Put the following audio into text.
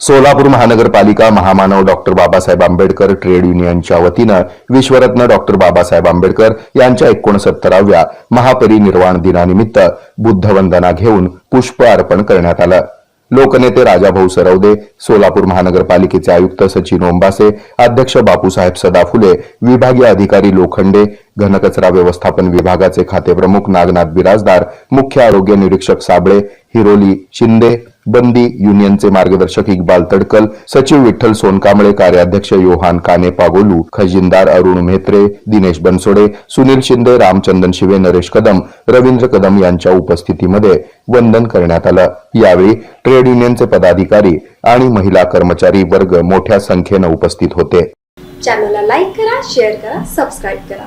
सोलापूर महानगरपालिका महामानव doctor Babasaheb Ambedkar trade युनियनच्या वतीनं विश्वरत्न डॉक्टर बाबासाहेब आंबेडकर यांच्या एकोणसत्तराव्या महापरिनिर्वाण दिनानिमित्त बुद्धवंदना घेऊन पुष्प अर्पण करण्यात आलं. लोकनेते राजाभाऊ सरवदे सोलापूर महानगरपालिकेचे आयुक्त सचिन ओंबासे अध्यक्ष बापूसाहेब सदाफुले विभागीय अधिकारी लोखंडे घनकचरा व्यवस्थापन विभागाचे खाते प्रमुख नागनाथ बिराजदार मुख्य आरोग्य निरीक्षक साबळे हिरोली शिंदे बंदी युनियनचे मार्गदर्शक इक्बाल तडकल सचिव विठ्ठल सोनकांबळे कार्याध्यक्ष योहान काने पागोलू खजिनदार अरुण म्हेत्रे दिनेश बनसोडे सुनील शिंदे रामचंदन शिवे नरेश कदम रवींद्र कदम यांच्या उपस्थितीमध्ये वंदन करण्यात आलं. यावेळी ट्रेड युनियनचे पदाधिकारी आणि महिला कर्मचारी वर्ग मोठ्या संख्येनं उपस्थित होते. चॅनलला लाईक करा शेअर करा सबस्क्राईब करा.